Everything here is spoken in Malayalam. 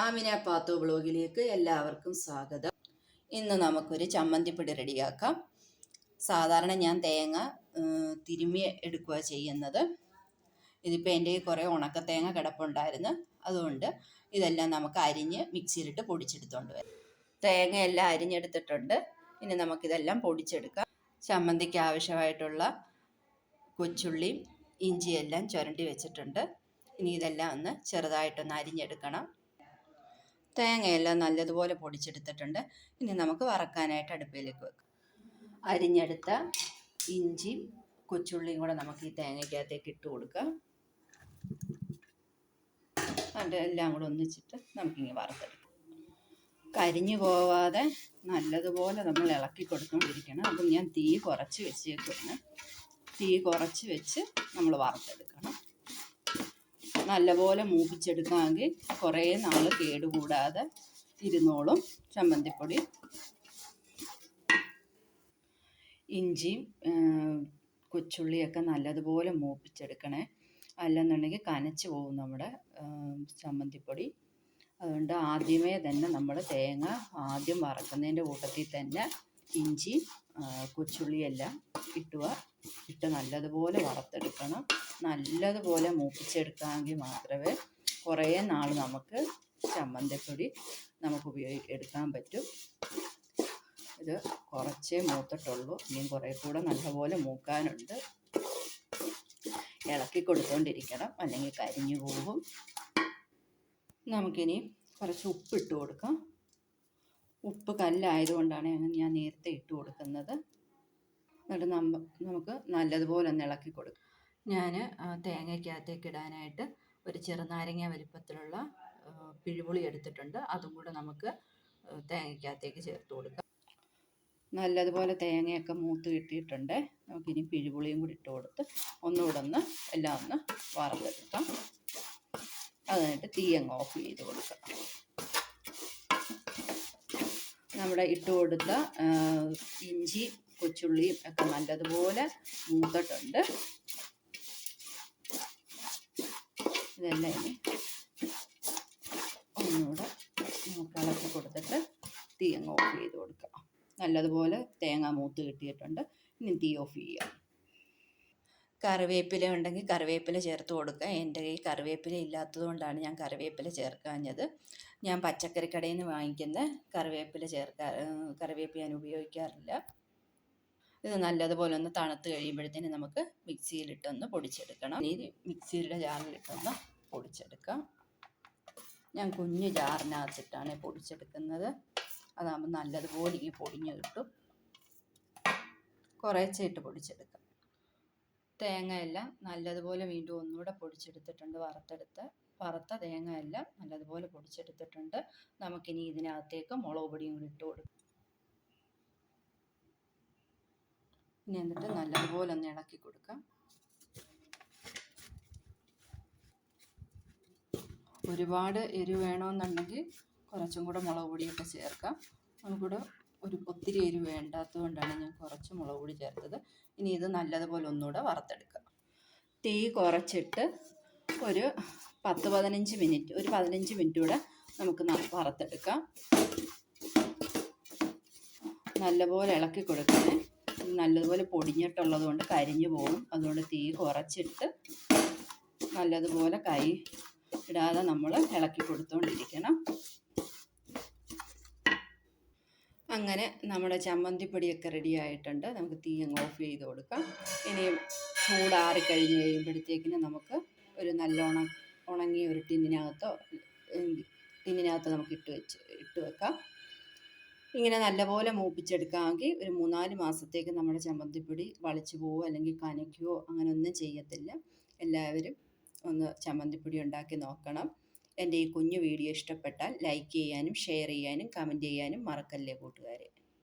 ആമിന പാത്തോ ബ്ലോഗിലേക്ക് എല്ലാവർക്കും സ്വാഗതം. ഇന്ന് നമുക്കൊരു ചമ്മന്തിപ്പൊടി റെഡിയാക്കാം. സാധാരണ ഞാൻ തേങ്ങ തിരുമ്മി എടുക്കുക ചെയ്യുന്നത്. ഇതിപ്പോൾ എന്റെ കുറേ ഉണക്ക തേങ്ങ കിടപ്പുണ്ടായിരുന്നു. അതുകൊണ്ട് ഇതെല്ലാം നമുക്ക് അരിഞ്ഞ് മിക്സിയിലിട്ട് പൊടിച്ചെടുത്തോണ്ട് വരാം. തേങ്ങയെല്ലാം അരിഞ്ഞെടുത്തിട്ടുണ്ട്. ഇനി നമുക്കിതെല്ലാം പൊടിച്ചെടുക്കാം. ചമ്മന്തിക്ക് ആവശ്യമായിട്ടുള്ള കൊച്ചുള്ളിയും ഇഞ്ചിയെല്ലാം ചുരണ്ടി വെച്ചിട്ടുണ്ട്. ഇനി ഇതെല്ലാം ഒന്ന് ചെറുതായിട്ടൊന്ന് അരിഞ്ഞെടുക്കണം. തേങ്ങയെല്ലാം നല്ലതുപോലെ പൊടിച്ചെടുത്തിട്ടുണ്ട്. ഇനി നമുക്ക് വറക്കാനായിട്ട് അടുപ്പിലേക്ക് വെക്കാം. അരിഞ്ഞെടുത്ത ഇഞ്ചിയും കൊച്ചുള്ളിയും കൂടെ നമുക്ക് ഈ തേങ്ങയ്ക്കകത്തേക്ക് ഇട്ട് കൊടുക്കാം. അത് എല്ലാം കൂടെ ഒന്നിച്ചിട്ട് നമുക്കിങ്ങനെ വറുത്തെടുക്കാം. കരിഞ്ഞു പോവാതെ നല്ലതുപോലെ നമ്മൾ ഇളക്കി കൊടുത്തുകൊണ്ടിരിക്കണം. അപ്പം ഞാൻ തീ കുറച്ച് വെച്ചേക്കുന്നു തീ കുറച്ച് വെച്ച് നമ്മൾ വറുത്തെടുക്കണം. നല്ലപോലെ മൂപ്പിച്ചെടുക്കാമെങ്കിൽ കുറേ നാൾ കേടുകൂടാതെ ഇരുന്നോളും ചമ്മന്തിപ്പൊടി ഇഞ്ചിയും കൊച്ചുള്ളിയൊക്കെ നല്ലതുപോലെ മൂപ്പിച്ചെടുക്കണേ. അല്ലെന്നുണ്ടെങ്കിൽ കനച്ചു പോകും നമ്മുടെ ചമ്മന്തിപ്പൊടി. അതുകൊണ്ട് ആദ്യമേ തന്നെ നമ്മൾ തേങ്ങ ആദ്യം വറക്കുന്നതിന്റെ കൂട്ടത്തിൽ തന്നെ ഇഞ്ചി കൊച്ചുള്ളിയെല്ലാം ഇട്ടുക ഇട്ട് നല്ലതുപോലെ വറുത്തെടുക്കണം. നല്ലതുപോലെ മൂപ്പിച്ചെടുക്കാമെങ്കിൽ മാത്രമേ കുറേ നാൾ നമുക്ക് ചമ്മന്തിപ്പൊടി നമുക്ക് ഉപയോഗി എടുക്കാൻ പറ്റും. ഇത് കുറച്ചേ മൂത്തിട്ടുള്ളൂ. ഇനിയും കുറേ കൂടെ നല്ലപോലെ മൂക്കാനുണ്ട്. ഇളക്കി കൊടുത്തോണ്ടിരിക്കണം. അല്ലെങ്കിൽ കരിഞ്ഞു പോകും. നമുക്കിനി കുറച്ച് ഉപ്പിട്ട് കൊടുക്കാം. ഉപ്പ് കല്ലായതുകൊണ്ടാണ് ഞാൻ നേരത്തെ ഇട്ട് കൊടുക്കുന്നത്. എന്നിട്ട് നമ്മ നമുക്ക് നല്ലതുപോലെ ഒന്ന് ഇളക്കി കൊടുക്കും. ഞാൻ തേങ്ങയ്ക്കകത്തേക്ക് ഇടാനായിട്ട് ഒരു ചെറുനാരങ്ങ വലിപ്പത്തിലുള്ള പിഴിപുളി എടുത്തിട്ടുണ്ട്. അതും കൂടെ നമുക്ക് തേങ്ങയ്ക്കകത്തേക്ക് ചേർത്ത് കൊടുക്കാം. നല്ലതുപോലെ തേങ്ങയൊക്കെ മൂത്ത് കിട്ടിയിട്ടുണ്ട്. നമുക്കിനി പിഴിപുളിയും കൂടി ഇട്ട് കൊടുത്ത് ഒന്നുകൂടെ ഒന്ന് എല്ലാം ഒന്ന് വറുത്തെടുക്കാം അതിനായിട്ട് തീ അങ്ങ് ഓഫ് ചെയ്ത് കൊടുക്കാം. നമ്മുടെ ഇട്ട് കൊടുത്ത ഇഞ്ചി കൊച്ചുള്ളിയും ഒക്കെ നല്ലതുപോലെ മൂത്തിട്ടുണ്ട്. ഇതെല്ലാം ഇനി ഒന്നുകൂടെ നമുക്ക് ഇളക്കി കൊടുത്തിട്ട് തീ അങ്ങ് ഓഫ് ചെയ്ത് കൊടുക്കുക നല്ലതുപോലെ തേങ്ങ മൂത്ത് കിട്ടിയിട്ടുണ്ട്. ഇനി തീ ഓഫ് ചെയ്യാം. കറിവേപ്പില ഉണ്ടെങ്കിൽ കറിവേപ്പില ചേർത്ത് കൊടുക്കുക. എന്റെ കയ്യിൽ കറിവേപ്പില ഇല്ലാത്തത് കൊണ്ടാണ് ഞാൻ കറിവേപ്പില ചേർക്കാഞ്ഞത്. ഞാൻ പച്ചക്കറി കടയിൽ നിന്ന് വാങ്ങിക്കുന്ന കറിവേപ്പില ചേർക്കാ കറിവേപ്പില ഞാൻ ഉപയോഗിക്കാറില്ല. ഇത് നല്ലതുപോലെ ഒന്ന് തണുത്ത് കഴിയുമ്പോഴത്തേന് നമുക്ക് മിക്സിയിലിട്ടൊന്ന് പൊടിച്ചെടുക്കണം. ഇനി മിക്സിയുടെ ജാറിലിട്ടൊന്ന് പൊടിച്ചെടുക്കാം. ഞാൻ കുഞ്ഞു ജാറിനകത്തിട്ടാണ് പൊടിച്ചെടുക്കുന്നത്. അതാകുമ്പോൾ നല്ലതുപോലെ ഈ പൊടിഞ്ഞ് കിട്ടും. ഇട്ട് പൊടിച്ചെടുക്കാം. തേങ്ങ എല്ലാം നല്ലതുപോലെ വീണ്ടും ഒന്നുകൂടെ പൊടിച്ചെടുത്തിട്ടുണ്ട് വറുത്തെടുത്ത്. വറുത്ത തേങ്ങ എല്ലാം നല്ലതുപോലെ പൊടിച്ചെടുത്തിട്ടുണ്ട്. നമുക്കിനി ഇതിനകത്തേക്ക് മുളക് പൊടിയും കൂടി ഇട്ട് കൊടുക്കാം. ഇനി എന്നിട്ട് നല്ലതുപോലെ ഒന്ന് ഇളക്കി കൊടുക്കാം. ഒരുപാട് എരിവ് വേണമെന്നുണ്ടെങ്കിൽ കുറച്ചും കൂടെ മുളക് പൊടിയൊക്കെ ചേർക്കാം. നമുക്കിവിടെ ഒരു ഒത്തിരി എരിവ് വേണ്ടാത്തത് കൊണ്ടാണ് ഞാൻ കുറച്ച് മുളക് പൊടി ചേർത്തത്. ഇനി ഇത് നല്ലതുപോലെ ഒന്നുകൂടെ വറുത്തെടുക്കുക. തീ കുറച്ചിട്ട് ഒരു പത്ത് പതിനഞ്ച് മിനിറ്റ് ഒരു പതിനഞ്ച് മിനിറ്റ് കൂടെ നമുക്ക് വറുത്തെടുക്കാം. നല്ലപോലെ ഇളക്കി കൊടുക്കണേ. നല്ലതുപോലെ പൊടിഞ്ഞിട്ടുള്ളത് കൊണ്ട് കരിഞ്ഞു പോകും. അതുകൊണ്ട് തീ കുറച്ചിട്ട് നല്ലതുപോലെ കൈ ഇടാതെ നമ്മൾ ഇളക്കി കൊടുത്തുകൊണ്ടിരിക്കണം അങ്ങനെ നമ്മുടെ ചമ്മന്തിപ്പൊടിയൊക്കെ റെഡി ആയിട്ടുണ്ട്. നമുക്ക് തീ അങ്ങ് ഓഫ് ചെയ്ത് കൊടുക്കാം. ഇനിയും ചൂടാറി കഴിഞ്ഞ് കഴിയുമ്പോഴത്തേക്കിന് നമുക്ക് ഒരു നല്ല ഉണ ഉണങ്ങിയ ഒരു ടിന്നിനകത്തോ ടിന്നിനകത്തോ നമുക്ക് ഇട്ട് വെച്ച് ഇട്ട് വെക്കാം. ഇങ്ങനെ നല്ലപോലെ മൂപ്പിച്ചെടുക്കാമെങ്കിൽ ഒരു മൂന്നാൽ മാസത്തേക്ക് നമ്മുടെ ചമ്മന്തിപ്പൊടി വളിച്ചു പോവോ അല്ലെങ്കിൽ കനയ്ക്കുകയോ അങ്ങനെ ഒന്നും ചെയ്യത്തില്ല. എല്ലാവരും ഒന്ന് ചമ്മന്തിപ്പൊടി ഉണ്ടാക്കി നോക്കണം. എന്റെ ഈ കുഞ്ഞു വീഡിയോ ഇഷ്ടപ്പെട്ടാൽ ലൈക്ക് ചെയ്യാനും ഷെയർ ചെയ്യാനും കമന്റ് ചെയ്യാനും മറക്കല്ലേ കൂട്ടുകാരെ.